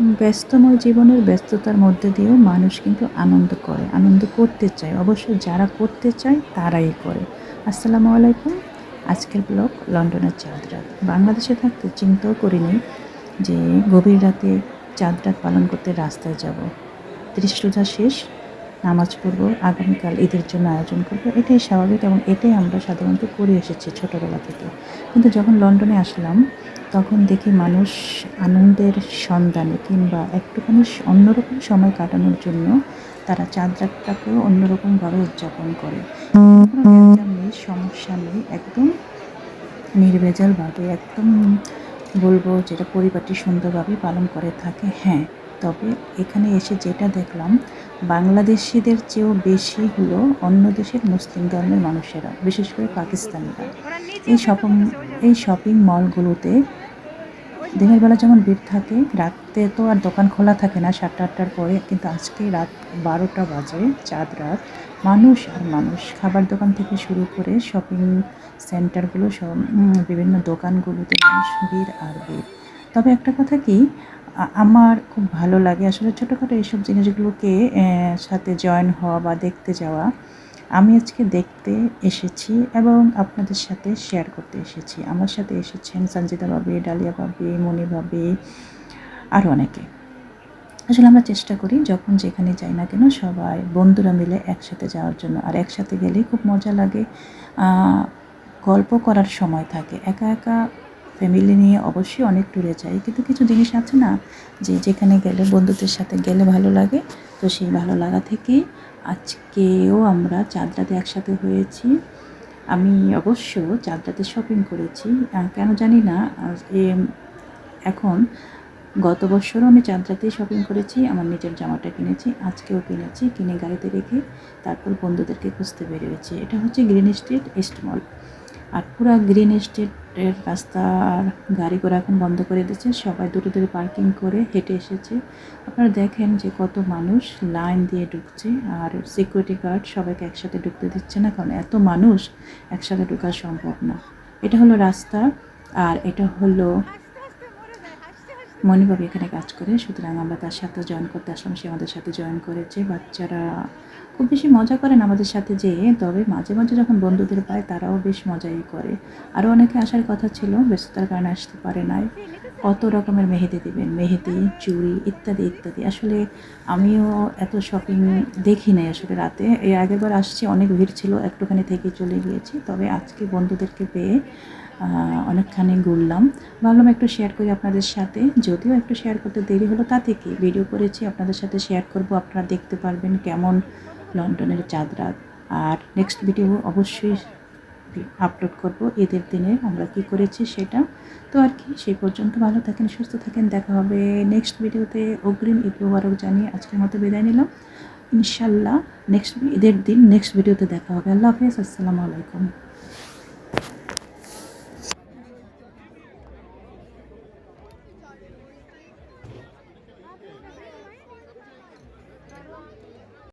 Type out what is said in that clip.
ব্যস্তময় জীবনের ব্যস্ততার মধ্যে দিয়েও মানুষ কিন্তু আনন্দ করে, আনন্দ করতে চায়। অবশ্য যারা করতে চায়, তারাই করে। আসসালামু আলাইকুম। আজকের ব্লক লন্ডনের চাঁদ রাত বাংলাদেশে থাকতে চিন্তাও করিনি যে গভীর রাতে চাঁদ রাত পালন করতে রাস্তায় যাব। ত্রিশ রোজা শেষ। নামাজ পড়ব, আগামীকাল ঈদের জন্য আয়োজন করব। এটাই স্বাভাবিক এবং এটাই আমরা সাধারণত করে এসেছি ছোটোবেলা থেকে। কিন্তু যখন লন্ডনে আসলাম, তখন দেখি মানুষ আনন্দের সন্ধানে কিংবা একটুখানি অন্যরকম সময় কাটানোর জন্য তারা চাঁদ রাতটাকেও অন্যরকমভাবে উদযাপন করে। সমস্যা নেই, একদম নির্ভেজালভাবে, একদম বলব যেটা পরিবারটি সুন্দরভাবে পালন করে থাকে। হ্যাঁ তবে এখানে এসে যেটা দেখলাম, বাংলাদেশিদের চেয়েও বেশি হলো অন্য দেশের মুসলিম ধর্মের মানুষেরা, বিশেষ করে পাকিস্তানিরা। এই শপিং এই শপিং মলগুলোতে দিনের বেলা যেমন ভিড় থাকে, রাতে তো আর দোকান খোলা থাকে না সাতটা আটটার পরে, কিন্তু আজকে রাত বারোটা বাজে, চাঁদ রাত। মানুষ আর মানুষ খাবার দোকান থেকে শুরু করে শপিং সেন্টারগুলো সব বিভিন্ন দোকানগুলোতে মানুষ ভিড় আর ভিড়। তবে একটা কথা কি আমার খুব ভালো লাগে আসলে ছোটোখাটো এইসব জিনিসগুলোকে সাথে জয়েন হওয়া বা দেখতে যাওয়া। আমি আজকে দেখতে এসেছি এবং আপনাদের সাথে শেয়ার করতে এসেছি। আমার সাথে এসেছেন সঞ্জিতা ভাবি, ডালিয়া ভাবি, মনি ভাবি আরও অনেকে। আসলে আমরা চেষ্টা করি যখন যেখানে যাই না কেন সবাই বন্ধুরা মিলে একসাথে যাওয়ার জন্য। আর একসাথে গেলেই খুব মজা লাগে। গল্প করার সময় থাকে। একা একা ফ্যামিলি নিয়ে অবশ্যই অনেক ট্যুরে যাই। কিন্তু কিছু জিনিস আছে না, যে যেখানে গেলে বন্ধুদের সাথে গেলে ভালো লাগে। তো সেই ভালো লাগা থেকেই আজকেও আমরা চাঁদরাতে একসাথে হয়েছি। আমি অবশ্য চাঁদরাতে শপিং করেছি। কেন জানি না এখন গত বছরও আমি চাঁদরাতেই শপিং করেছি। আমার নিজের জামাটা কিনেছি, আজকেও কিনেছি। কিনে গাড়িতে রেখে তারপর বন্ধুদেরকে খুঁজতে বেরিয়েছি। এটা হচ্ছে গ্রিন স্ট্রিট ইস্ট মল আর পুরো গ্রিন এস্টেটের রাস্তার গাড়ি ঘোড়া এখন বন্ধ করে দিচ্ছে সবাই দূরে দূরে পার্কিং করে হেঁটে এসেছে। আপনারা দেখেন যে কত মানুষ লাইন দিয়ে ঢুকছে আর সিকিউরিটি গার্ড সবাইকে একসাথে ঢুকতে দিচ্ছে না, কারণ এত মানুষ একসাথে ঢুকা সম্ভব না। এটা হলো রাস্তা আর এটা হলো মণিবাবু এখানে কাজ করে, সুতরাং আমরা তার সাথে জয়েন করতে আসলাম। সে আমাদের সাথে জয়েন করেছে। বাচ্চারা খুব বেশি মজা করেন আমাদের সাথে যে, তবে মাঝে মাঝে যখন বন্ধুদের পায় তারাও বেশ মজাই করে। আরও অনেকে আসার কথা ছিল, ব্যস্ততার কারণে আসতে পারে নাই। কত রকমের মেহেদি দেবেন? মেহেদি, চুড়ি ইত্যাদি ইত্যাদি। আসলে আমিও এত শপিং দেখি নাই আসলে রাতে। এই আগেরবার আসছি, অনেক ভিড় ছিল, একটুখানি থেকে চলে গিয়েছি। তবে আজকে বন্ধুদেরকে পেয়ে অনেকখানি ঘুরলাম। ভাবলাম একটু শেয়ার করি আপনাদের সাথে। যদিও একটু শেয়ার করতে দেরি হলো তাতে কি ভিডিও করেছি, আপনাদের সাথে শেয়ার করব। আপনারা দেখতে পারবেন কেমন লন্ডনের চাঁদ রাত আর নেক্সট ভিডিও অবশ্যই আপলোড করব। ঈদের দিনে আমরা কি করেছি সেটা। তো আর কি, সেই পর্যন্ত ভালো থাকেন, সুস্থ থাকেন। দেখা হবে নেক্সট ভিডিওতে অগ্রিম ঈদ মুবারক জানিয়ে আজকের মতো বিদায় নিলাম। ইনশাল্লাহ নেক্সট ঈদের দিন নেক্সট ভিডিওতে দেখা হবে। আল্লাহ হাফেজ, আসসালামু আলাইকুম।